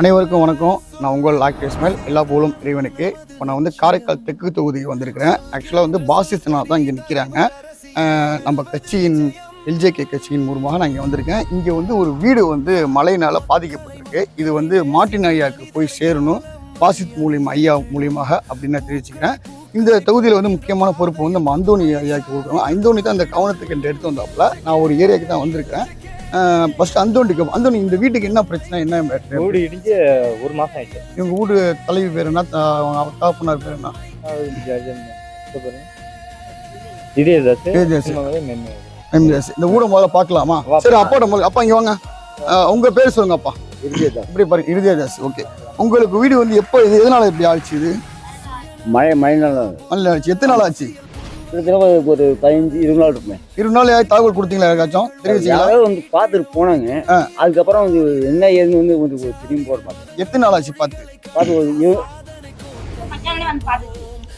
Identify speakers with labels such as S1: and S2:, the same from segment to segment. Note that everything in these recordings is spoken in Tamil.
S1: அனைவருக்கும் வணக்கம். நான் உங்கள் லாக் இஸ்மேல் எல்லா போலும் இறைவனுக்கு. இப்போ நான் வந்து காரைக்கால் தெற்கு தொகுதிக்கு வந்திருக்கிறேன். ஆக்சுவலாக வந்து பாசிஸ்னா தான் இங்கே நிற்கிறாங்க நம்ம கட்சியின் எல்ஜேகே கட்சியின் மூலமாக நான் இங்கே வந்திருக்கேன். இங்கே வந்து ஒரு வீடு வந்து மழையினால் பாதிக்கப்பட்டிருக்கு. இது வந்து மாட்டின் ஐயாவுக்கு போய் சேரணும். பாசித் மூலியம் ஐயா மூலியமாக அப்படின்னு நான் தெரிவிச்சுக்கிறேன். இந்த தொகுதியில் வந்து முக்கியமான பொறுப்பு வந்து நம்ம அந்தோணி ஐயாவுக்கு கொடுக்குறோம் அந்தோணி தான் இந்த கவனத்துக்கு என்று எடுத்து வந்தாப்புல நான் ஒரு ஏரியாவுக்கு தான் வந்திருக்கேன் ஃபர்ஸ்ட் அந்தோணிக்கு அந்தோணி இந்த வீட்டுக்கு என்ன பிரச்சனை என்ன?
S2: வீடு இடிஞ்சு ஒரு மாசம் ஆயிடுச்சு
S1: இவங்க வீடு தலைவி பேர் என்ன? தாப்பனார் பேர் என்ன. எம்ஜிஎஸ் இந்த வீட முதல்ல பார்க்கலாமா? சரி அப்பாட்ட முதல்ல அப்பா இங்க வாங்க. அஹ், உங்க பேர் சொல்லுங்க அப்பா.
S3: இதே தான்
S1: இப்படி பாருங்க இருதயதாஸ் ஓகே உங்களுக்கு வீடு வந்து எப்போ இது எதனால இப்படி ஆச்சு இது?
S3: மழை மழை நாள்
S1: நல்ல ஆச்சு. எத்தனை நாள் ஆச்சு?
S3: கிட்டத்தட்ட ஒரு- பதினஞ்சு இருபது நாள் இருக்குமே.
S1: இருபது நாள் யாராவது தகவல் கொடுத்தீங்களா யாருக்காச்சும்? தெரிவிச்சீங்களா
S3: வந்து பார்த்துட்டு போனாங்க. அதுக்கப்புறம் வந்து என்ன ஏதுன்னு வந்து கொஞ்சம் திரும்பி போட மாட்டேன்
S1: எத்தனை நாள் ஆச்சு பார்த்து?
S3: பார்த்து ஒரு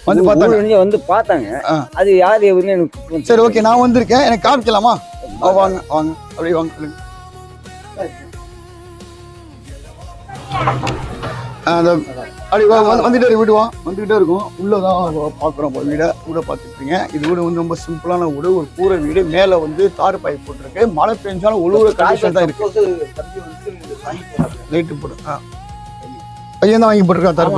S1: வந்து பார்த்தாங்க.
S3: வந்து பார்த்தாங்க. அது யார் எவருன்னு எனக்கு
S1: சரி ஓகே நான் வந்திருக்கேன். எனக்கு காமிக்கலாமா? வாங்க வாங்க. அப்படியே வாங்க சொல்லுங்க. அந்த அப்படி வந்துட்டே இருக்கு, வீடு வா. வந்துகிட்டே இருக்கும். உள்ளதான் பார்க்குறோம் வீடை வீடை பார்த்துருக்கீங்க இது வீடு வந்து ரொம்ப சிம்பிளான வீடு. ஒரு கூரை வீடு. மேலே வந்து தார் பைப் போட்டிருக்கு. மழை பெஞ்சாலும் ஒழுகுற கண்டிஷன் தான் இருக்கு. லைட்டு போட்டு ஆ. பையன் தான் வாங்கி போட்டிருக்கா தார்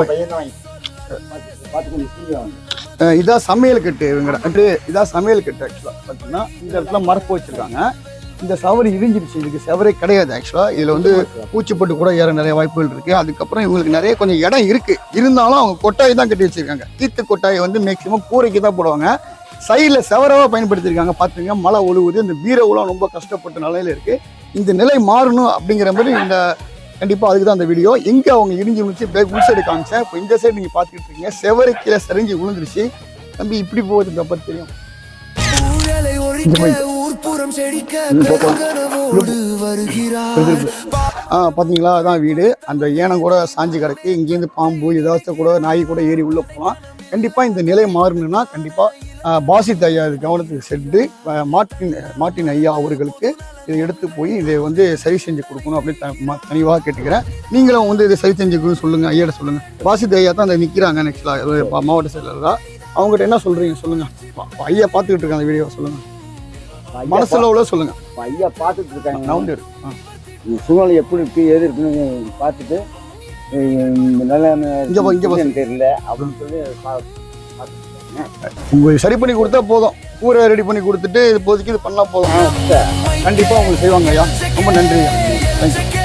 S1: அஹ் இதான் சமையல் கட்டு இவங்க இதான் சமையல் கட்டு ஆக்சுவலாக பார்த்தீங்கன்னா இந்த இடத்துல மரப்பு வச்சிருக்காங்க. இந்த சவறு இடிஞ்சிருச்சு. இதுக்கு செவரே கிடையாது ஆக்சுவலாக இதில் வந்து பூச்சிப்பட்டு கூட ஏற நிறைய வாய்ப்புகள் இருக்குது அதுக்கப்புறம் இவங்களுக்கு நிறைய கொஞ்சம் இடம் இருக்குது இருந்தாலும் அவங்க கொட்டாய் தான் கட்டி வச்சிருக்காங்க. கீத்து கொட்டாயை வந்து மேக்ஸிமம் கூரைக்கு தான் போடுவாங்க. சைடில் செவராக பயன்படுத்தியிருக்காங்க. பார்த்துங்க மழை ஒழுகுது. இந்த பீர உலம் ரொம்ப கஷ்டப்பட்ட நிலையில இருக்குது இந்த நிலை மாறணும் அப்படிங்கிற மாதிரி இந்த கண்டிப்பாக அதுக்கு தான் அந்த வீடியோ எங்கே அவங்க இடிஞ்சு விழுந்துச்சு. பேக் உள் சைடு காமிச்சேன். இப்போ இந்த சைடு நீங்கள் பார்த்துக்கிட்டு இருக்கீங்க. செவரு கீழே சரிஞ்சு விழுந்துருச்சு. தம்பி இப்படி போகுது அப்போ தெரியும் பார்த்தீங்களா அதான் வீடு. அந்த ஏனம் கூட சாஞ்சு கிடக்கு. இங்கேருந்து பாம்பு ஏதாச்சும் கூட நாய் கூட ஏறி உள்ளே போகலாம். கண்டிப்பாக இந்த நிலை மாறணும்னா கண்டிப்பாக பாசித் ஐயா இது கவனத்துக்கு சென்று ஆ, மார்ட்டின் மார்ட்டின் ஐயா அவர்களுக்கு இதை எடுத்து போய் இதை வந்து சரி செஞ்சு கொடுக்கணும் அப்படின்னு த- தனிவாக கேட்டுக்கிறேன். நீங்களும் வந்து இதை சரி செஞ்சுக்கணும் சொல்லுங்கள் ஐயாட்ட சொல்லுங்கள் பாசித் ஐயா தான் அதை நிற்கிறாங்க நெக்ஸ்ட்லாக மாவட்ட செயலராக அவங்ககிட்ட என்ன சொல்கிறீங்க சொல்லுங்கள் ஐயா பார்த்துக்கிட்டு இருக்காங்க அந்த வீடியோவை சொல்லுங்கள் மனசுல உள்ள சொல்லுங்கள்
S3: ஐயா பார்த்துட்டு இருக்காங்க
S1: நவுண்டு
S3: சூழ்நிலை எப்படி இருக்கு எது இருக்குன்னு பார்த்துட்டு நல்ல தெரியல அப்படின்னு சொல்லி
S1: உங்களுக்கு சரி பண்ணி கொடுத்தா போதும். கூரை ரெடி பண்ணி கொடுத்துட்டு இப்போதைக்கு இது பண்ணா போதும்.
S3: இருக்காங்க.
S1: கண்டிப்பா உங்களுக்கு செய்வாங்க ஐயா. ரொம்ப நன்றி ஐயா தேங்க்யூ